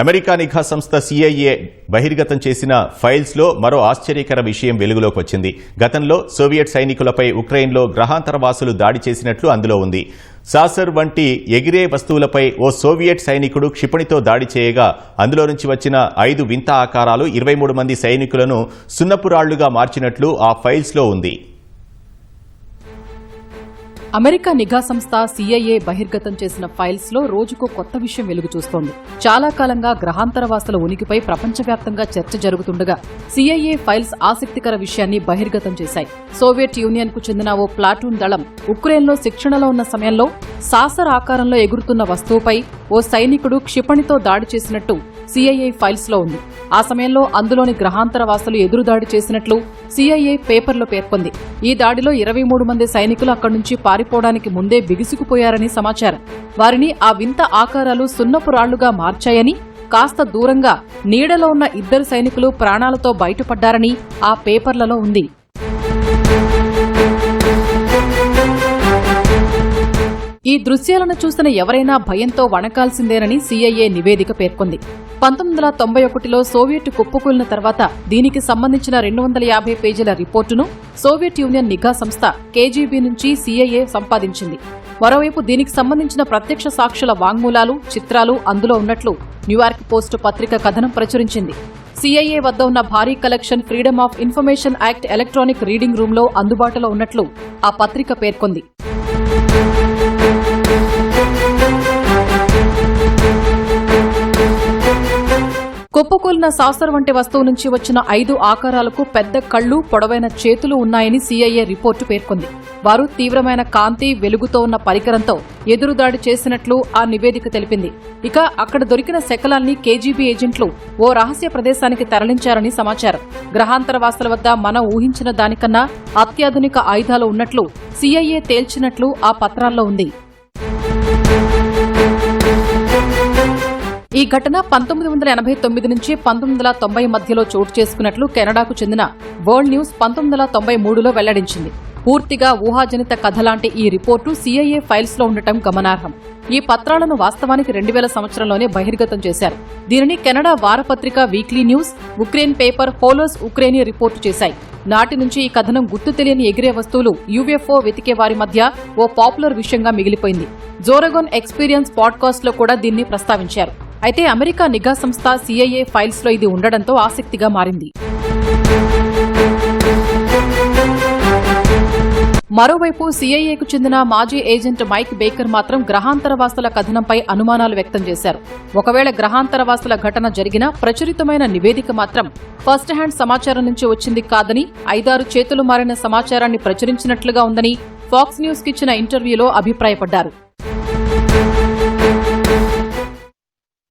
America నిఘా సంస్థ CIA బహిర్గతం చేసిన ఫైల్స్లో మరో ఆశ్చర్యకర విషయం వెలుగులోకి వచ్చింది. గతంలో సోవియట్ సైనికులపై ఉక్రెయిన్లో గ్రహాంతర వాసులు దాడి చేసినట్లు అందులో ఉంది. సాసర్ వంటి ఎగిరే వస్తువులపై ఓ సోవియట్ సైనికుడు క్షిపణితో దాడి చేయగా అందులో నుంచి వచ్చిన ఐదు వింత ఆకారాలు ఇరవై మూడు మంది సైనికులను సున్నపురాళ్ళుగా మార్చినట్లు ఆ ఫైల్స్లో ఉంది. అమెరికా నిఘా సంస్థ సిఐఏ బహిర్గతం చేసిన ఫైల్స్లో రోజుకో కొత్త విషయం వెలుగు చూస్తోంది చాలా కాలంగా గ్రహాంతరవాసుల ఉనికిపై ప్రపంచవ్యాప్తంగా చర్చ జరుగుతుండగా సిఐఏ ఫైల్స్ ఆసక్తికర విషయాన్ని బహిర్గతం చేశాయి. సోవియట్ యూనియన్కు చెందిన ఓ ప్లాటూన్ దళం ఉక్రెయిన్లో శిక్షణలో ఉన్న సమయంలో సాసర్ ఆకారంలో ఎగురుతున్న వస్తువుపై ఓ సైనికుడు క్షిపణితో దాడి చేసినట్టు సిఐఏ ఫైల్స్లో ఉంది. ఆ సమయంలో అందులోని గ్రహాంతరవాసులు ఎదురుదాడి చేసినట్లు సిఐఏ పేపర్లో పేర్కొంది. ఈ దాడిలో ఇరవై మూడు మంది సైనికులు అక్కడి నుంచి పారిపోవడానికి ముందే బిగుసుకుపోయారని సమాచారం. వారిని ఆ వింత ఆకారాలు సున్నపు రాళ్ళుగా మార్చాయని కాస్త దూరంగా నీడలో ఉన్న ఇద్దరు సైనికులు ప్రాణాలతో బయటపడ్డారని ఆ పేపర్లలో ఉంది. ఈ దృశ్యాలను చూసిన ఎవరైనా భయంతో వణకాల్సిందేనని సీఐఏ నివేదిక పేర్కొంది. పంతొమ్మిది వందల తొంభై ఒకటిలో సోవియట్ కుప్పకూలిన తర్వాత దీనికి సంబంధించిన రెండు వందల యాభై పేజీల రిపోర్టును సోవియట్ యూనియన్ నిఘా సంస్థ కేజీబీ నుంచి సీఐఏ సంపాదించింది. మరోవైపు దీనికి సంబంధించిన ప్రత్యక్ష సాక్షుల వాంగ్మూలాలు చిత్రాలు అందులో ఉన్నట్లు న్యూయార్క్ పోస్ట్ పత్రిక కథనం ప్రచురించింది. సీఐఏ వద్ద ఉన్న భారీ collection freedom of information act electronic reading రూంలో అందుబాటులో ఉన్నట్లు ఆ పత్రిక పేర్కొంది. కుప్పకూలిన సాసర్ వంటి వస్తువు నుంచి వచ్చిన ఐదు ఆకారాలకు పెద్ద కళ్ళు పొడవైన చేతులు ఉన్నాయని సీఐఏ రిపోర్టు పేర్కొంది. వారు తీవ్రమైన కాంతి వెలుగుతో ఉన్న పరికరంతో ఎదురుదాడి చేసినట్లు ఆ నివేదిక తెలిపింది. ఇక అక్కడ దొరికిన శకలాన్ని కేజీబీ ఏజెంట్లు ఓ రహస్య ప్రదేశానికి తరలించారని సమాచారం. గ్రహాంతర వాసుల వద్ద మనం ఊహించిన దానికన్నా అత్యాధునిక ఆయుధాలు ఉన్నట్లు సీఐఏ తేల్చినట్లు ఆ పత్రాల్లో ఉంది. ఈ ఘటన పంతొమ్మిది వందల ఎనభై తొమ్మిది నుంచి పంతొమ్మిది వందల తొంభై మధ్యలో చోటు చేసుకున్నట్లు కెనడాకు చెందిన వరల్డ్ న్యూస్ పంతొమ్మిది వందల తొంభై మూడులో వెల్లడించింది. పూర్తిగా ఊహాజనిత కథ లాంటి ఈ రిపోర్టు సీఐఏ ఫైల్స్లో ఉండటం గమనార్హం. ఈ పత్రాలను వాస్తవానికి రెండు వేల సంవత్సరంలోనే బహిర్గతం చేశారు. దీనిని Canada వారపత్రిక weekly news Ukraine paper Holos Ukrainy report చేశాయి. నాటి నుంచి ఈ కథనం గుర్తు తెలియని ఎగిరే వస్తువులు యూఎఫ్ఓ వెతికే వారి మధ్య ఓ పాపులర్ విషయంగా మిగిలిపోయింది. జోరగోన్ ఎక్స్పీరియన్స్ పాడ్కాస్ట్లో కూడా దీన్ని ప్రస్తావించారు. అయితే అమెరికా నిఘా సంస్థ సిఐఏ ఫైల్స్లో ఇది ఉండడంతో ఆసక్తిగా మారింది. మరోవైపు సీఐఏకు చెందిన మాజీ ఏజెంట్ మైక్ బేకర్ మాత్రం గ్రహాంతరవాసుల కథనంపై అనుమానాలు వ్యక్తం చేశారు. ఒకవేళ గ్రహాంతరవాసుల ఘటన జరిగినా ప్రచురితమైన నివేదిక మాత్రం ఫస్ట్ హ్యాండ్ సమాచారం నుంచి వచ్చింది కాదని ఐదారు చేతులు మారిన సమాచారాన్ని ప్రచురించినట్లుగా ఉందని ఫాక్స్ న్యూస్కిచ్చిన ఇంటర్వ్యూలో అభిప్రాయపడ్డారు.